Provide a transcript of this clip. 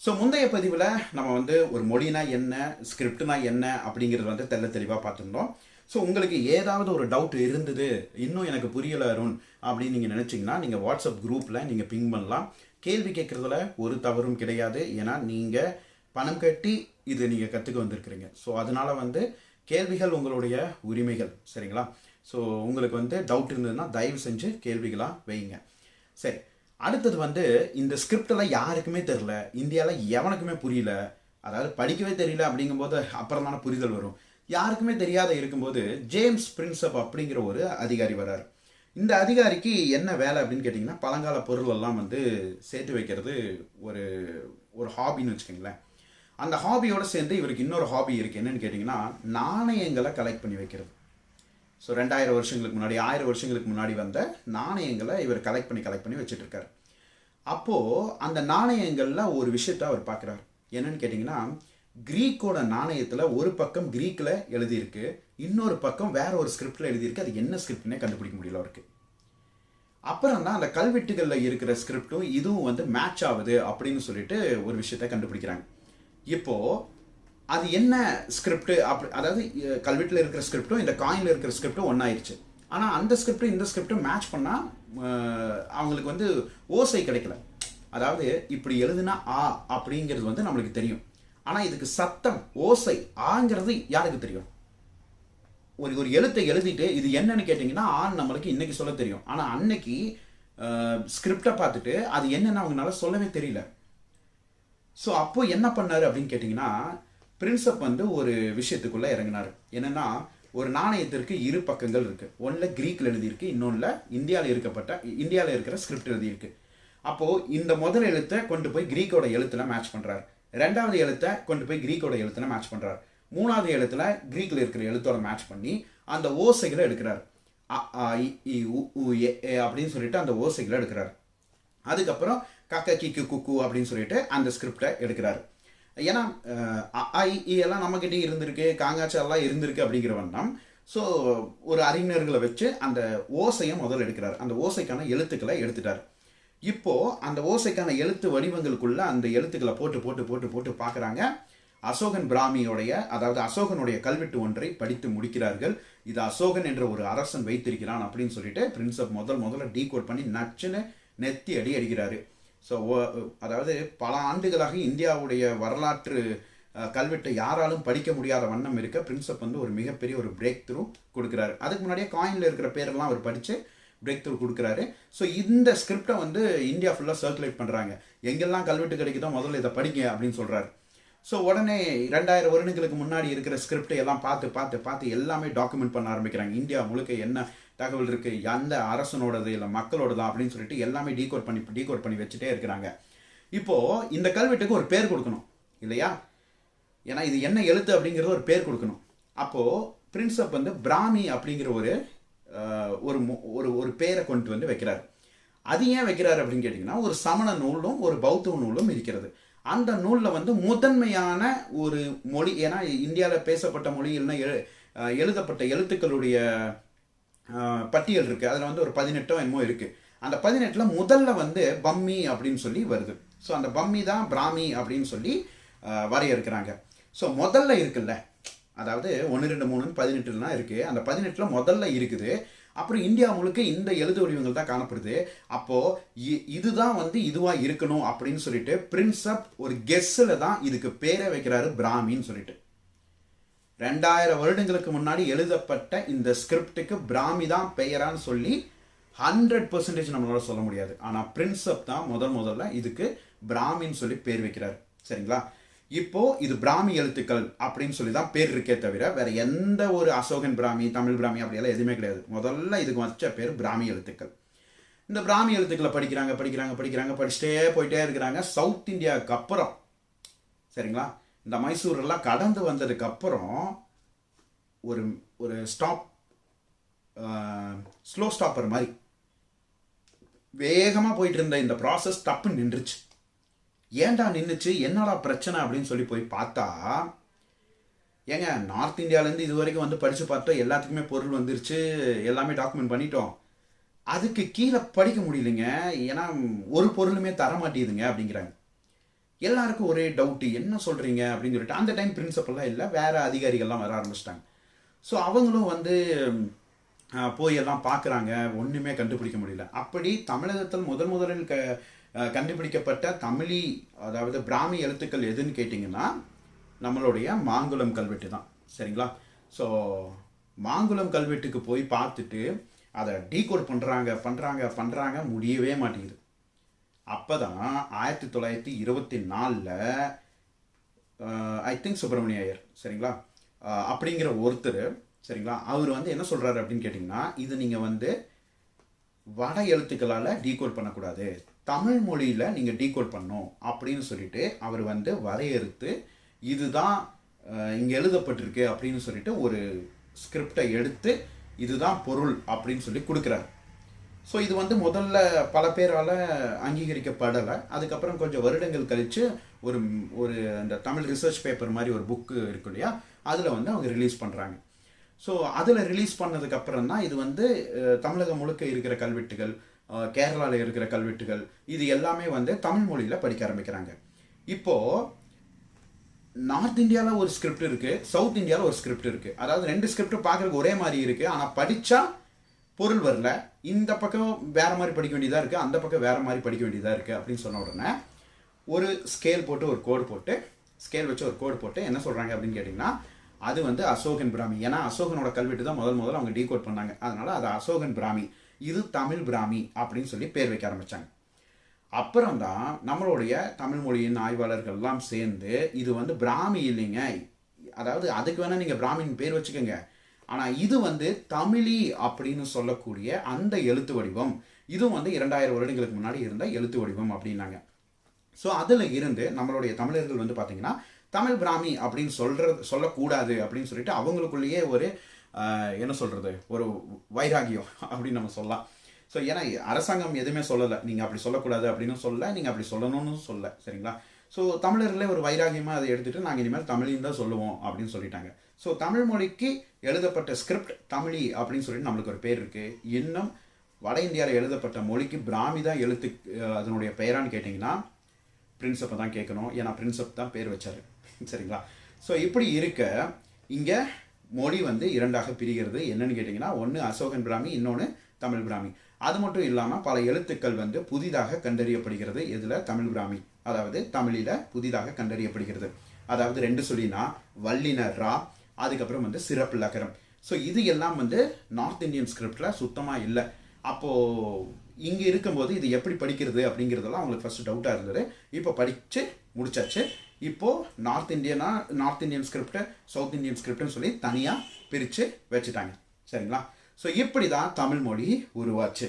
So முந்தைய பதிவில் நம்ம வந்து ஒரு மொழினா என்ன ஸ்கிரிப்ட்னா என்ன அப்படிங்கிறது வந்து தெல்ல தெளிவாக பார்த்துருந்தோம். ஸோ உங்களுக்கு ஏதாவது ஒரு டவுட் இருந்தது இன்னும் எனக்கு புரியல அருண் அப்படின்னு நீங்கள் நினச்சிங்கன்னா நீங்கள் வாட்ஸ்அப் குரூப்பில் நீங்கள் பிங் பண்ணலாம். கேள்வி கேட்குறதுல ஒரு தவறும் கிடையாது. ஏன்னா நீங்கள் பணம் கட்டி இது நீங்கள் கற்றுக்க வந்திருக்கிறீங்க. ஸோ அதனால வந்து கேள்விகள் உங்களுடைய உரிமைகள் சரிங்களா? ஸோ உங்களுக்கு வந்து டவுட் இருந்ததுன்னா தயவு செஞ்சு கேள்விகளாக வைங்க. சரி. அடுத்தது வந்து இந்த ஸ்கிரிப்டெல்லாம் யாருக்குமே தெரில இந்தியாவில் எவனுக்குமே புரியல. அதாவது படிக்கவே தெரியல அப்படிங்கும்போது அப்புறம் தானே புரிதல் வரும். யாருக்குமே தெரியாத இருக்கும்போது ஜேம்ஸ் பிரின்சப் அப்படிங்கிற ஒரு அதிகாரி வரார் இந்த அதிகாரிக்கு என்ன வேலை அப்படின்னு கேட்டிங்கன்னா பழங்கால பொருள் எல்லாம் வந்து சேர்த்து வைக்கிறது ஒரு ஒரு ஹாபின்னு வச்சுக்கோங்களேன். அந்த ஹாபியோடு சேர்ந்து இவருக்கு இன்னொரு ஹாபி இருக்குது என்னன்னு கேட்டிங்கன்னா நாணயங்களை கலெக்ட் பண்ணி வைக்கிறது. ஸோ ரெண்டாயிரம் வருஷங்களுக்கு முன்னாடி ஆயிரம் வருஷங்களுக்கு முன்னாடி வந்த நாணயங்களை இவர் கலெக்ட் பண்ணி கலெக்ட் பண்ணி வச்சுட்ருக்கார் அப்போது அந்த நாணயங்களில் ஒரு விஷயத்த அவர் பார்க்குறாரு என்னன்னு கேட்டிங்கன்னா க்ரீக்கோட நாணயத்தில் ஒரு பக்கம் க்ரீக்கில் எழுதியிருக்கு இன்னொரு பக்கம் வேற ஒரு ஸ்கிரிப்டில் எழுதியிருக்கு. அது என்ன ஸ்கிரிப்ட்னே கண்டுபிடிக்க முடியல அவருக்கு. அப்புறம் தான் அந்த கல்வெட்டுகளில் இருக்கிற ஸ்கிரிப்டும் இதுவும் வந்து மேட்ச் ஆகுது அப்படின்னு சொல்லிட்டு ஒரு விஷயத்த கண்டுபிடிக்கிறாங்க. இப்போது அது என்ன ஸ்கிரிப்ட் அப்படி அதாவது கல்வெட்டில் இருக்கிற ஸ்கிரிப்டும் இந்த காயினில் இருக்கிற ஸ்கிரிப்டும் ஒன்றாயிருச்சு ஆனால் அந்த ஸ்கிரிப்டும் இந்த ஸ்கிரிப்டும் மேட்ச் பண்ணால் அவங்களுக்கு வந்து ஓசை கிடைக்கல. அதாவது இப்படி எழுதுனா ஆ அப்படிங்கிறது வந்து நம்மளுக்கு தெரியும். ஆனால் இதுக்கு சத்தம் ஓசை ஆங்கிறது யாருக்கு தெரியும்? ஒரு ஒரு எழுத்தை எழுதிட்டு இது என்னன்னு கேட்டிங்கன்னா ஆண் நம்மளுக்கு இன்றைக்கி சொல்ல தெரியும். ஆனால் அன்னைக்கு ஸ்கிரிப்டை பார்த்துட்டு அது என்னென்னு அவங்களால சொல்லவே தெரியல. ஸோ அப்போ என்ன பண்ணாரு அப்படின்னு கேட்டிங்கன்னா பிரின்சப் வந்து ஒரு விஷயத்துக்குள்ளே இறங்கினார். என்னன்னா ஒரு நாணயத்திற்கு இரு பக்கங்கள் இருக்குது ஒன்றில் கிரீக்கில் எழுதியிருக்கு இன்னொன்றில் இந்தியாவில் இருக்கப்பட்ட இந்தியாவில் இருக்கிற ஸ்கிரிப்ட் எழுதியிருக்கு. அப்போது இந்த முதல் எழுத்தை கொண்டு போய் கிரீக்கோட எழுத்துல மேட்ச் பண்ணுறாரு ரெண்டாவது எழுத்தை கொண்டு போய் கிரீக்கோட எழுத்துல மேட்ச் பண்ணுறாரு மூணாவது எழுத்துல கிரீக்கில் இருக்கிற எழுத்தோட மேட்ச் பண்ணி அந்த ஓசைகளை எடுக்கிறார். அ, இ, உ, உ, அப்படின்னு சொல்லிட்டு அந்த ஓசைகளை எடுக்கிறார். அதுக்கப்புறம் கக்க கிக்கு குக்கு அப்படின்னு சொல்லிட்டு அந்த ஸ்கிரிப்டை எடுக்கிறாரு. ஏன்னா ஐஇஎல்லாம் அ, எல்லாம் இருந்திருக்கு காங்காச்சா எல்லாம் இருந்திருக்கு அப்படிங்கிற வண்ணம். ஸோ ஒரு அறிஞர்களை வச்சு அந்த ஓசையை முதல்ல எடுக்கிறார். அந்த ஓசைக்கான எழுத்துக்களை எடுத்துட்டார். இப்போ அந்த ஓசைக்கான எழுத்து வடிவங்களுக்குள்ளே அந்த எழுத்துக்களை போட்டு போட்டு போட்டு போட்டு பார்க்குறாங்க. அசோகன் பிராமியோடைய அதாவது அசோகனுடைய கல்வெட்டு ஒன்றை படித்து முடிக்கிறார்கள். இது அசோகன் என்ற ஒரு அரசன் வைத்திருக்கிறான் அப்படின்னு சொல்லிட்டு பிரின்சப் முதல் முதல்ல டீகோட் பண்ணி நச்சுன்னு நெத்தி அடி அடிக்கிறாரு. ஸோ அதாவது பல ஆண்டுகளாக இந்தியாவுடைய வரலாற்று கல்வெட்டை யாராலும் படிக்க முடியாத வண்ணம் இருக்க பிரின்சப் வந்து ஒரு மிகப்பெரிய ஒரு பிரேக் த்ரூ கொடுக்குறாரு. அதுக்கு முன்னாடியே காயினில் இருக்கிற பேரெல்லாம் அவர் படித்து பிரேக் த்ரூ கொடுக்குறாரு. ஸோ இந்த ஸ்கிரிப்டை வந்து இந்தியா ஃபுல்லாக சர்க்குலேட் பண்ணுறாங்க எங்கெல்லாம் கல்வெட்டு கிடைக்குதோ முதல்ல இதை படிங்க அப்படின்னு சொல்கிறாரு ஸோ உடனே ரெண்டாயிரம் வருடங்களுக்கு முன்னாடி இருக்கிற ஸ்கிரிப்டை எல்லாம் பார்த்து பார்த்து பார்த்து எல்லாமே டாக்குமெண்ட் பண்ண ஆரம்பிக்கிறாங்க. இந்தியா முழுக்க என்ன தகவல் இருக்குது எந்த அரசனோடது இல்லை மக்களோடதா அப்படின்னு சொல்லிட்டு எல்லாமே டீகோட் பண்ணி டீகோட் பண்ணி வச்சுட்டே இருக்கிறாங்க. இப்போது இந்த கல்வெட்டுக்கு ஒரு பேர் கொடுக்கணும் இல்லையா? ஏன்னா இது என்ன எழுத்து அப்படிங்கிறது ஒரு பேர் கொடுக்கணும். அப்போது பிரின்சப் வந்து பிராமி அப்படிங்கிற ஒரு ஒரு மு- ஒரு ஒரு பேரை கொண்டு வந்து வைக்கிறார். அது ஏன் வைக்கிறார் அப்படின்னு கேட்டிங்கன்னா ஒரு சமண நூலும் ஒரு பௌத்த நூலும் இருக்கிறது. அந்த நூலில் வந்து முதன்மையான ஒரு மொழி ஏன்னா இந்தியாவில் பேசப்பட்ட மொழி இல்லைன்னா எழு எழுதப்பட்ட எழுத்துக்களுடைய பட்டியல் இருக்குது அதில் வந்து ஒரு பதினெட்டோ என்னமோ இருக்குது அந்த பதினெட்டில் முதல்ல வந்து பம்மி அப்படின்னு சொல்லி வருது. ஸோ அந்த பம்மி தான் பிராமி அப்படின்னு சொல்லி வரையறுக்கிறாங்க. ஸோ முதல்ல இருக்குல்ல அதாவது ஒன்று ரெண்டு மூணுன்னு பதினெட்டுலாம் இருக்குது அந்த பதினெட்டில் முதல்ல இருக்குது. அப்புறம் இந்தியா முழுக்க இந்த எழுது வடிவங்கள் தான் காணப்படுது. அப்போது இ- இதுதான் வந்து இதுவாக இருக்கணும் அப்படின்னு சொல்லிட்டு பிரின்சப் ஒரு கெஸ்ஸில் தான் இதுக்கு பேரை வைக்கிறாரு பிராமின்னு சொல்லிட்டு. ரெண்டாயிரம் வருடங்களுக்கு முன்னாடி எழுதப்பட்ட இந்த ஸ்கிரிப்டுக்கு பிராமி தான் பெயரான்னு சொல்லி ஹண்ட்ரட் பர்சன்டேஜ் நம்மளால சொல்ல முடியாது. ஆனால் பிரின்சப் தான் முதல் முதல்ல இதுக்கு பிராமின்னு சொல்லி பேர் வைக்கிறார். சரிங்களா? இப்போ இது பிராமி எழுத்துக்கள் அப்படின்னு சொல்லி தான் பேர் இருக்கே தவிர வேற எந்த ஒரு அசோகன் பிராமி தமிழ் பிராமி அப்படியெல்லாம் எதுவுமே கிடையாது. முதல்ல இதுக்கு வச்ச பேர் பிராமி எழுத்துக்கள். இந்த பிராமி எழுத்துக்களை படிக்கிறாங்க படிக்கிறாங்க படிக்கிறாங்க படிச்சுட்டே போயிட்டே இருக்கிறாங்க. சவுத் இந்தியாவுக்கு அப்புறம். சரிங்களா? இந்த மைசூர் எல்லாம் கடந்து வந்ததுக்கப்புறம் ஒரு ஒரு ஸ்டாப் ஸ்லோ ஸ்டாப்பர் மாதிரி வேகமாக போயிட்டு இருந்த இந்த ப்ராசஸ் தப்பு நின்றுச்சு. ஏன்டா நின்றுச்சு என்னடா பிரச்சனை அப்படின்னு சொல்லி போய் பார்த்தா ஏங்க நார்த் இந்தியாவிலேருந்து இது வரைக்கும் வந்து படித்து பார்த்தோம் எல்லாத்துக்குமே பொருள் வந்துருச்சு எல்லாமே டாக்குமெண்ட் பண்ணிட்டோம். அதுக்கு கீழே படிக்க முடியலைங்க. ஏன்னா ஒரு பொருளுமே தர மாட்டேதுங்க அப்படிங்கிறாங்க. எல்லாருக்கும் ஒரே டவுட்டு என்ன சொல்கிறீங்க அப்படின்னு சொல்லிட்டு அந்த டைம் பிரின்சிபல்லாம் இல்லை வேறு அதிகாரிகள்லாம் வர ஆரம்பிச்சிட்டாங்க. ஸோ அவங்களும் வந்து போய் எல்லாம் பார்க்குறாங்க ஒன்றுமே கண்டுபிடிக்க முடியல. அப்படி தமிழகத்தில் முதல் முதலில் க கண்டுபிடிக்கப்பட்ட தமிழி அதாவது பிராமி எழுத்துக்கள் எதுன்னு கேட்டிங்கன்னா நம்மளுடைய மாங்குளம் கல்வெட்டு தான். சரிங்களா? ஸோ மாங்குளம் கல்வெட்டுக்கு போய் பார்த்துட்டு அதை டீகோட் பண்ணுறாங்க பண்ணுறாங்க பண்ணுறாங்க முடியவே மாட்டேங்குது. அப்போ தான் ஆயிரத்தி தொள்ளாயிரத்தி இருபத்தி நாலில் ஐ திங்க் சுப்பிரமணிய ஐயர் சரிங்களா? அப்படிங்கிற ஒருத்தர் சரிங்களா? அவர் வந்து என்ன சொல்கிறாரு அப்படின்னு கேட்டிங்கன்னா இது நீங்கள் வந்து வட எழுத்துக்களால் டீகோட் பண்ணக்கூடாது. தமிழ் மொழியில் நீங்கள் டீகோட் பண்ணும் அப்படின்னு சொல்லிட்டு அவர் வந்து வரையறுத்து இதுதான் இங்கே எழுதப்பட்டிருக்கு அப்படின்னு சொல்லிட்டு ஒரு ஸ்கிரிப்டை எடுத்து இதுதான் பொருள் அப்படின்னு சொல்லி கொடுக்குறாரு. ஸோ இது வந்து முதல்ல பல பேரால் அங்கீகரிக்கப்படலை. அதுக்கப்புறம் கொஞ்சம் வருடங்கள் கழித்து ஒரு ஒரு அந்த தமிழ் ரிசர்ச் பேப்பர் மாதிரி ஒரு புக்கு இருக்கு இல்லையா? அதில் வந்து அவங்க ரிலீஸ் பண்ணுறாங்க ஸோ அதில் ரிலீஸ் பண்ணதுக்கப்புறம் தான் இது வந்து தமிழகம் முழுக்க இருக்கிற கல்வெட்டுகள் கேரளாவில் இருக்கிற கல்வெட்டுகள் இது எல்லாமே வந்து தமிழ் மொழியில் படிக்க ஆரம்பிக்கிறாங்க. இப்போது நார்த் இந்தியாவில் ஒரு ஸ்கிரிப்ட் இருக்குது சவுத் இந்தியாவில் ஒரு ஸ்கிரிப்ட் இருக்குது அதாவது ரெண்டு ஸ்கிரிப்ட் பார்க்குறதுக்கு ஒரே மாதிரி இருக்குது ஆனால் படித்தா பொருள் வரல. இந்த பக்கம் வேறு மாதிரி படிக்க வேண்டியதாக இருக்குது அந்த பக்கம் வேறு மாதிரி படிக்க வேண்டியதாக இருக்குது அப்படின்னு சொன்ன உடனே ஒரு ஸ்கேல் போட்டு ஒரு கோடு போட்டு ஸ்கேல் வச்சு ஒரு கோடு போட்டு என்ன சொல்கிறாங்க அப்படின்னு கேட்டிங்கன்னா அது வந்து அசோகன் பிராமி. ஏன்னா அசோகனோட கல்வெட்டு தான் முதல் முதல்ல அவங்க டீகோட் பண்ணாங்க. அதனால் அது அசோகன் பிராமி. இது தமிழ் பிராமி அப்படின்னு சொல்லி பேர் வைக்க ஆரம்பித்தாங்க அப்புறம் தான் நம்மளுடைய தமிழ் மொழியின் ஆய்வாளர்கள்லாம் சேர்ந்து இது வந்து பிராமி இல்லைங்க. அதாவது அதுக்கு வேணால் நீங்கள் பிராமின் பேர் வச்சுக்கோங்க. ஆனால் இது வந்து தமிழி அப்படின்னு சொல்லக்கூடிய அந்த எழுத்து வடிவம். இதுவும் வந்து இரண்டாயிரம் வருடங்களுக்கு முன்னாடி இருந்த எழுத்து வடிவம் அப்படின்னாங்க. ஸோ அதில் இருந்து நம்மளுடைய தமிழர்கள் வந்து பார்த்தீங்கன்னா தமிழ் பிராமி அப்படின்னு சொல்கிற சொல்லக்கூடாது அப்படின்னு சொல்லிட்டு அவங்களுக்குள்ளேயே ஒரு என்ன சொல்கிறது ஒரு வைராகியம் அப்படின்னு நம்ம சொல்லலாம். ஸோ ஏன்னா அரசாங்கம் எதுவுமே சொல்லலை. நீங்கள் அப்படி சொல்லக்கூடாது அப்படின்னு சொல்லலை. நீங்கள் அப்படி சொல்லணும்னு சொல்லலை. சரிங்களா? ஸோ தமிழர்களே ஒரு வைராகியமாக அதை எடுத்துட்டு நாங்கள் இனிமேல் தமிழையும் தான் சொல்லுவோம் அப்படின்னு சொல்லிட்டாங்க. ஸோ தமிழ் மொழிக்கு எழுதப்பட்ட ஸ்கிரிப்ட் தமிழி அப்படின்னு சொல்லிட்டு நம்மளுக்கு ஒரு பேர் இருக்குது இன்னும் வட இந்தியாவில் எழுதப்பட்ட மொழிக்கு பிராமி தான் எழுத்து அதனுடைய பெயரான்னு கேட்டிங்கன்னா பிரின்சப்பை தான் கேட்கணும். ஏன்னா பிரின்சப் தான் பேர் வச்சார். சரிங்களா? ஸோ இப்படி இருக்க இங்கே மொழி வந்து இரண்டாக பிரிகிறது. என்னன்னு கேட்டிங்கன்னா ஒன்று அசோகன் பிராமி இன்னொன்று தமிழ் பிராமி. அது மட்டும் இல்லாமல் பல எழுத்துக்கள் வந்து புதிதாக கண்டறியப்படுகிறது. இதில் தமிழ் பிராமி. அதாவது தமிழில் புதிதாக கண்டறியப்படுகிறது. அதாவது ரெண்டு சொல்லினா வல்லின ரா அதுக்கப்புறம் வந்து சிறப்பு லக்கரம் ஸோ இது எல்லாம் வந்து நார்த் இந்தியன் ஸ்கிரிப்டில் சுத்தமாக இல்லை. அப்போது இங்கே இருக்கும்போது இது எப்படி படிக்கிறது அப்படிங்கிறதெல்லாம் அவங்களுக்கு ஃபஸ்ட்டு டவுட்டாக இருந்தது. இப்போ படித்து முடிச்சாச்சு. இப்போது north இந்தியனா north Indian script south Indian ஸ்கிரிப்டுன்னு சொல்லி தனியாக பிரித்து வச்சுட்டாங்க. சரிங்களா? ஸோ இப்படி தான் தமிழ் மொழி உருவாச்சு.